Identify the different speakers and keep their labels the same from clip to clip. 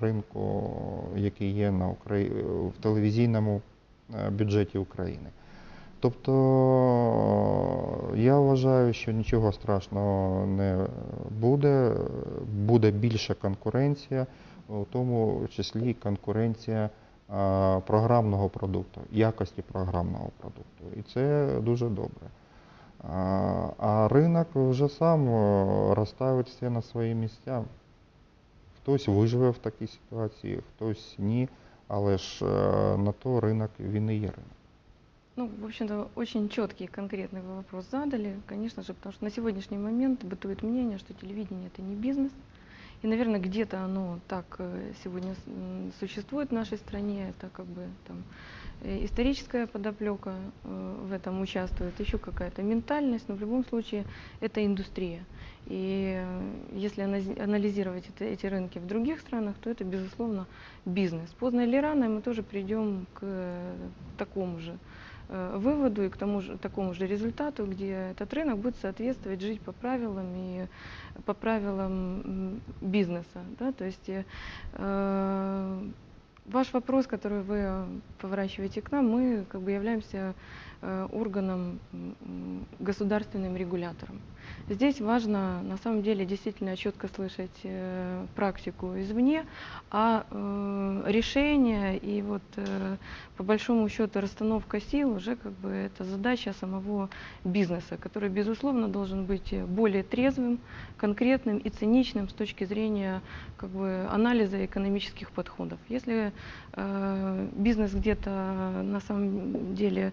Speaker 1: ринку, який є на Украї... в телевізійному е, бюджеті України. Тобто я вважаю, що нічого страшного не буде, буде більша конкуренція, у тому числі конкуренція програмного продукту, якості програмного продукту. І це дуже добре. А, А ринок вже сам е, розставить все на свої місця. Хтось виживе в такій ситуації, хтось ні, але ж е, на то ринок він і є ринок.
Speaker 2: Ну, в общем-то, очень четкий и конкретный вы вопрос задали, конечно же, потому что на сегодняшний момент бытует мнение, что телевидение это не бизнес. и, наверное, где-то оно так э, сегодня существует в нашей стране, это как бы там э, историческая подоплека э, в этом участвует, еще какая-то ментальность, но в любом случае это индустрия. И если анализировать это- эти рынки в других странах, то это, безусловно, бизнес. Поздно или рано мы тоже придем к такому же выводу и к тому же, такому же результату, где этот рынок будет соответствовать, жить по правилам и по правилам бизнеса. Да? То есть э, э, ваш вопрос, который вы э, поворачиваете к нам, мы как бы являемся э, органом государственным регулятором. Здесь важно на самом деле действительно четко слышать э, практику извне, а решение и вот по большому счету расстановка сил уже как бы это задача самого бизнеса, который безусловно должен быть более трезвым, конкретным и циничным с точки зрения как бы анализа экономических подходов. Если бизнес где-то на самом деле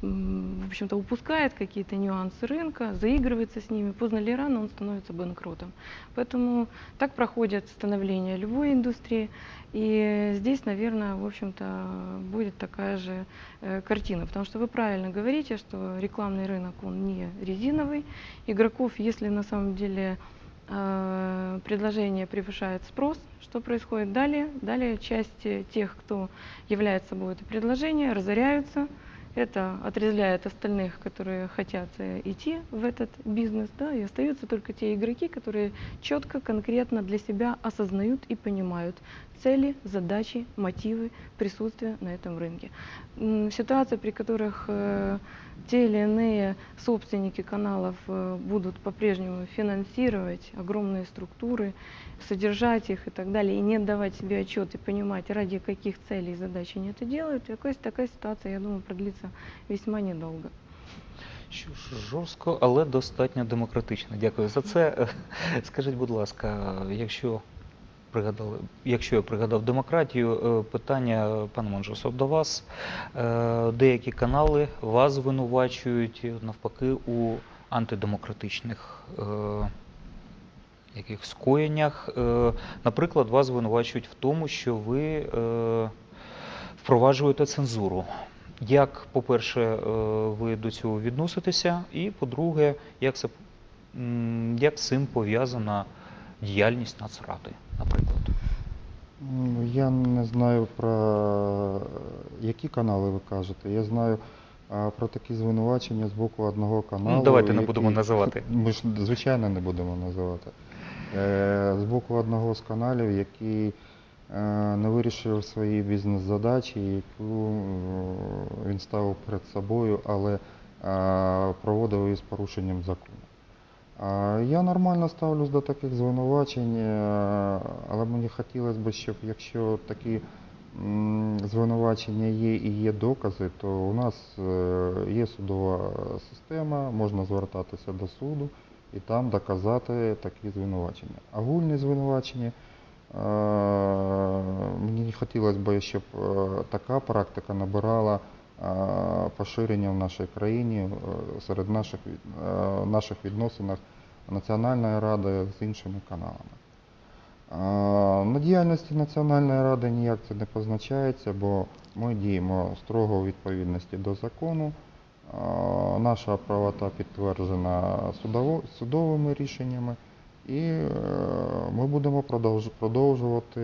Speaker 2: в общем-то упускает какие-то нюансы рынка, заигрывается с ними, поздно или рано он становится банкротом. Поэтому так проходит становление любой индустрии. И здесь, наверное, в общем-то, будет такая же э, картина. Потому что вы правильно говорите, что рекламный рынок, он не резиновый. Игроков, если на самом деле э, предложение превышает спрос, что происходит далее? Далее часть э, тех, кто является собой это предложение, разоряются. Это отрезвляет остальных, которые хотят э, идти в этот бизнес, да, и остаются только те игроки, которые четко, конкретно для себя осознают и понимают цели, задачи, мотивы присутствия на этом рынке. М, Ситуации, при которых э, те или иные собственники каналов э, будут по-прежнему финансировать огромные структуры, содержать их и так далее, и не отдавать себе отчет и понимать, ради каких целей и задач они это делают, такая ситуация, я думаю, продлится весьма недолго.
Speaker 3: Що ж, жорстко, але достатньо демократично. Дякую за це. Скажіть, будь ласка, якщо пригадали, якщо я пригадав демократію, е, питання, пане Монжосов, до вас. Е, Деякі канали вас звинувачують навпаки у антидемократичних е, яких скоєннях. Наприклад, вас звинувачують в тому, що ви впроваджуєте цензуру. Як, по-перше, ви до цього відноситеся, і по-друге, як, це, як з цим пов'язана діяльність Нацради,
Speaker 1: Я не знаю про які канали ви кажете. Я знаю а, про такі звинувачення з боку одного каналу.
Speaker 3: Ну, давайте не
Speaker 1: який-
Speaker 3: будемо називати.
Speaker 1: Ми ж звичайно не будемо називати. Е, З боку одного з каналів, який е, не вирішив свої бізнес-задачі, яку е, він ставив перед собою, але е, проводив її з порушенням закону. Я нормально ставлюсь до таких звинувачень, е, але мені хотілося б, щоб якщо такі звинувачення є і є докази, то у нас е, є судова система, можна звертатися до суду і там доказати такі звинувачення. Огульні звинувачення е, мені хотілося б, щоб така практика набирала поширення в нашій країні е, серед наших, е, наших відносинах Національної ради з іншими каналами. На діяльності Національної ради ніяк це не позначається, бо ми діємо строго у відповідності до закону. Наша правота підтверджена судовими рішеннями, і е, ми будемо продовжувати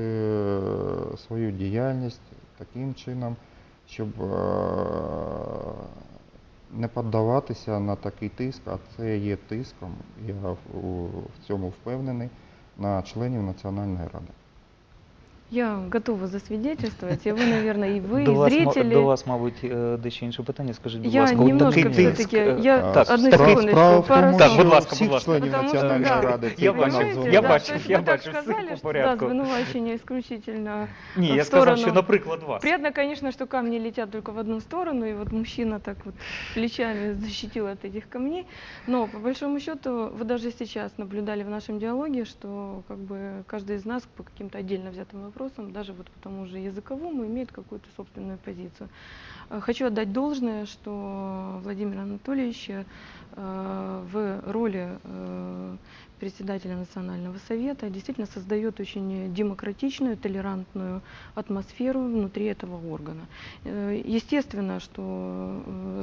Speaker 1: свою діяльність таким чином, щоб е, не піддаватися на такий тиск, а це є тиском, я в цьому впевнений, на членів Національної ради.
Speaker 2: Я готова засвидетельствовать, и вы, наверное, и вы,
Speaker 3: до,
Speaker 2: и
Speaker 3: вас, ма-
Speaker 2: зрители.
Speaker 3: до вас, мабуть, е, дещо інше питання. Скажіть, будь
Speaker 2: Я
Speaker 3: ласка, от
Speaker 2: немножко
Speaker 3: такий тиск,
Speaker 2: все-таки,
Speaker 3: е,
Speaker 2: я
Speaker 1: А,
Speaker 3: так,
Speaker 2: одну
Speaker 1: справа-
Speaker 2: секундочку,
Speaker 1: справа в
Speaker 2: пару
Speaker 1: тому,
Speaker 3: Так,
Speaker 1: що
Speaker 3: будь ласка,
Speaker 1: всіх
Speaker 3: будь ласка.
Speaker 1: членів
Speaker 2: Потому что,
Speaker 1: Національної
Speaker 2: да,
Speaker 1: ради
Speaker 3: Я
Speaker 1: цей
Speaker 3: бачу,
Speaker 1: канал
Speaker 2: понимаете,
Speaker 3: я
Speaker 2: да,
Speaker 3: бачу,
Speaker 2: то есть
Speaker 3: я
Speaker 2: вы так
Speaker 3: бачу, все
Speaker 2: сказали,
Speaker 3: по
Speaker 2: что,
Speaker 3: порядку.
Speaker 2: Да, звинувачення исключительно
Speaker 3: Ні,
Speaker 2: в
Speaker 3: я сказав, що
Speaker 2: сторону.
Speaker 3: наприклад вас.
Speaker 2: Приятно, конечно, что камни летят только в одну сторону, и вот мужчина так вот плечами защитил от этих камней. Но по большому счету вы даже сейчас наблюдали в нашем диалоге, что как бы каждый из нас по каким-то отдельно взятым вопросам, даже вот по тому же языковому, имеет какую-то собственную позицию. Э, Хочу отдать должное, что Владимир Анатольевич э, в роли э, председателя Национального совета действительно создает очень демократичную, толерантную атмосферу внутри этого органа. Э, Естественно, что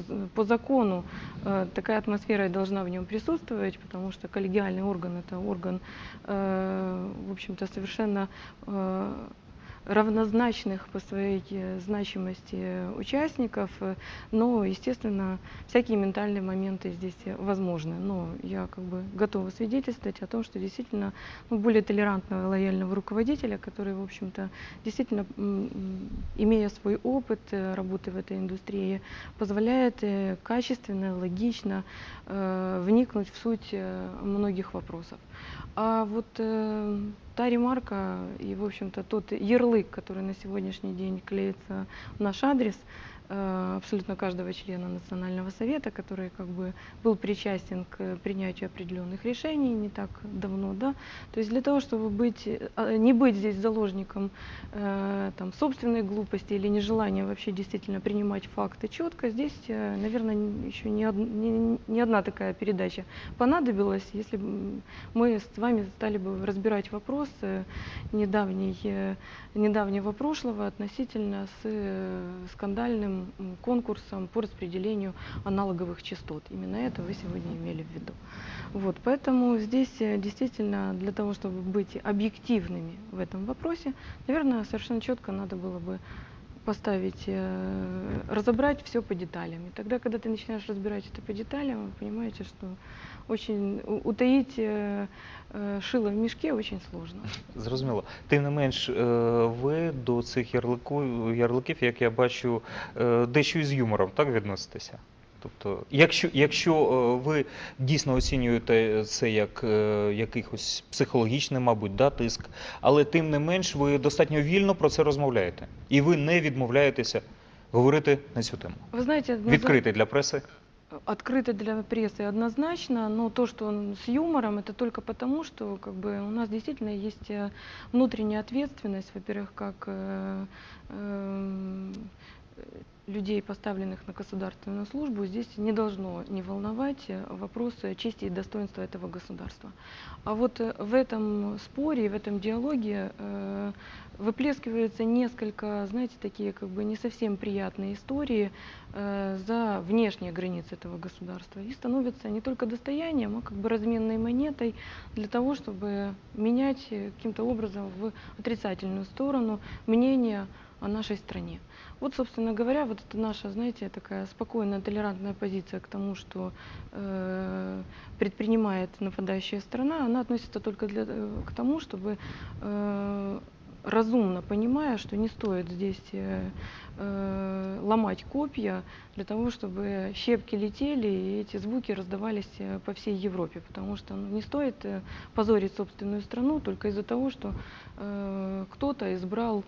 Speaker 2: э, по закону э, такая атмосфера должна в нем присутствовать, потому что коллегиальный орган это орган, в общем-то, совершенно равнозначных по своей э, значимости участников, э, но, естественно, всякие ментальные моменты здесь э, возможны. Но я как бы готова свидетельствовать о том, что действительно ну, более толерантного, лояльного руководителя, который, в общем-то, действительно, имея свой опыт работы в этой индустрии, позволяет качественно, логично э, вникнуть в суть многих вопросов. А вот э, та ремарка и, в общем-то, тот ярлык, который на сегодняшний день клеится в наш адрес, абсолютно каждого члена Национального совета, который как бы был причастен к принятию определенных решений не так давно, да, то есть для того, чтобы быть, э, не быть здесь заложником э, там, собственной глупости или нежелания вообще действительно принимать факты четко, здесь, э, наверное, еще не, од- не- не одна такая передача понадобилась, если бы мы с вами стали бы разбирать вопрос э, недавней, э, недавнего прошлого относительно с э, скандальным м, конкурсом по распределению аналоговых частот. Именно это вы сегодня имели в виду. Вот, поэтому здесь э, действительно для того, чтобы быть объективными в этом вопросе, наверное, совершенно четко надо было бы поставить, э, разобрать все по деталям. И тогда, когда ты начинаешь разбирать это по деталям, вы понимаете, что очень у- утаить э, э, шило в мешке очень сложно.
Speaker 3: Зрозуміло. Тим не менш, е, ви до цих ярлику, ярликів, як я бачу, е, дещо із юмором так відноситеся. Тобто, якщо, якщо е, ви дійсно оцінюєте це як е, якийсь психологічний, мабуть, да, тиск, але тим не менш ви достатньо вільно про це розмовляєте. І ви не відмовляєтеся говорити на цю тему.
Speaker 2: Вы знаете, однозна-
Speaker 3: Відкрити для преси.
Speaker 2: Открыто для прессы однозначно, но то, что он с юмором, это только потому, что как бы у нас действительно есть э, внутренняя ответственность, во-первых, как э, э, людей, поставленных на государственную службу, здесь не должно не волновать э, вопрос э, чести и достоинства этого государства. А вот э, в этом споре, в этом диалоге выплескиваются несколько, знаете, такие как бы не совсем приятные истории за внешние границы этого государства и становятся не только достоянием, а как бы разменной монетой для того, чтобы менять каким-то образом в отрицательную сторону мнение о нашей стране. Вот, собственно говоря, вот это наша, знаете, такая спокойная, толерантная позиция к тому, что э, предпринимает нападающая страна, она относится только для, э, к тому, чтобы э, разумно понимая, что не стоит здесь э, э, ломать копья для того, чтобы щепки летели и эти звуки раздавались э, по всей Европе, потому что ну, не стоит позорить собственную страну только из-за того, что э, кто-то избрал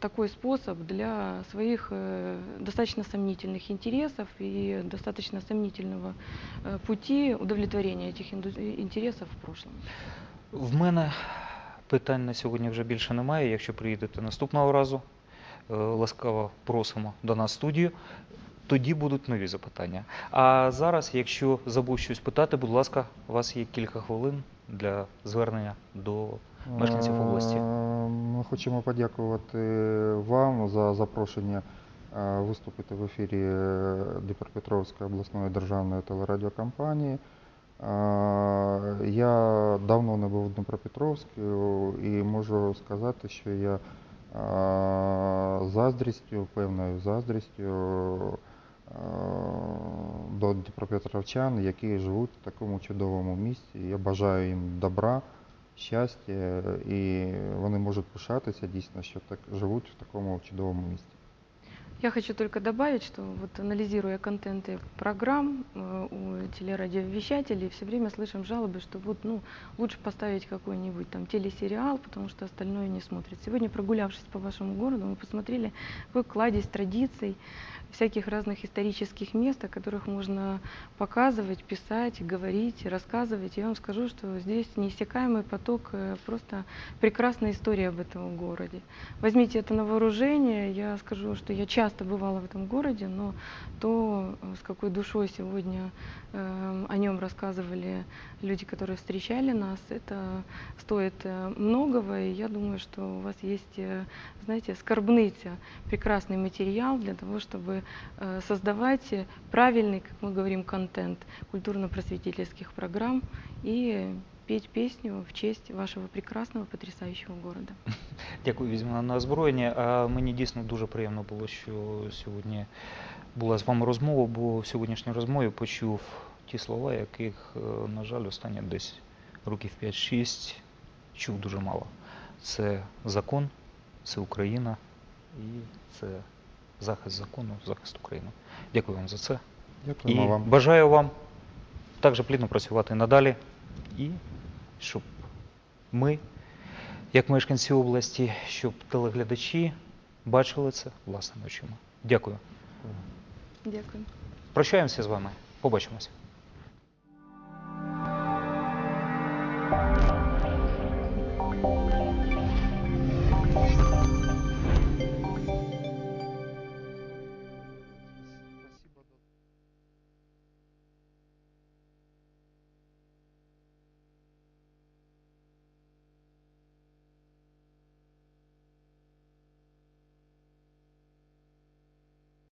Speaker 2: такой способ для своих э, достаточно сомнительных интересов и достаточно сомнительного э, пути удовлетворения этих инду- интересов в прошлом.
Speaker 3: В мене питань на сьогодні вже більше немає. Якщо приїдете наступного разу, е, ласкаво просимо до нас в студію. Тоді будуть нові запитання. А зараз, якщо забув щось питати, будь ласка, у вас є кілька хвилин для звернення до мешканців області.
Speaker 1: Е, Ми хочемо подякувати вам за запрошення е, виступити в ефірі Дніпропетровської обласної державної телерадіокомпанії. Е, Я давно не був в Дніпропетровську і можу сказати, що я заздрістю, певною заздрістю до дніпропетровчан, які живуть в такому чудовому місці. Я бажаю їм добра, щастя, і вони можуть пишатися дійсно, що так живуть в такому чудовому місті.
Speaker 2: Я хочу только добавить, что вот анализируя контенты программ э, у телерадиовещателей, все время слышим жалобы, что вот ну лучше поставить какой-нибудь там телесериал, потому что остальное не смотрят. Сегодня прогулявшись по вашему городу, мы посмотрели какой кладезь традиций, всяких разных исторических мест, о которых можно показывать, писать, говорить, рассказывать. Я вам скажу, что здесь неиссякаемый поток, э, просто прекрасная история об этом городе. Возьмите это на вооружение. Я скажу, что я часто бывала в этом городе, но то, э, с какой душой сегодня э, о нем рассказывали люди, которые встречали нас, это стоит э, многого. И я думаю, что у вас есть, знаете, скорбныйся, прекрасный материал для того, чтобы э, создавать э, правильный, как мы говорим, контент культурно-просветительских программ и петь песню в честь вашего прекрасного, потрясающего города.
Speaker 3: Дякую, візьмемо на озброєння. А мені дійсно дуже приємно було, що сьогодні була з вами розмова, бо в сьогоднішній розмові почув ті слова, яких, е, на жаль, останні десь років 5-6 чув дуже мало. Це закон, це Україна і це захист закону, захист України. Дякую вам за це.
Speaker 1: Дякуємо
Speaker 3: і
Speaker 1: вам.
Speaker 3: бажаю вам також плідно працювати надалі, і щоб ми, як мешканці області, щоб телеглядачі бачили це власними очима. Дякую.
Speaker 2: Дякую.
Speaker 3: Прощаємося з вами. Побачимось.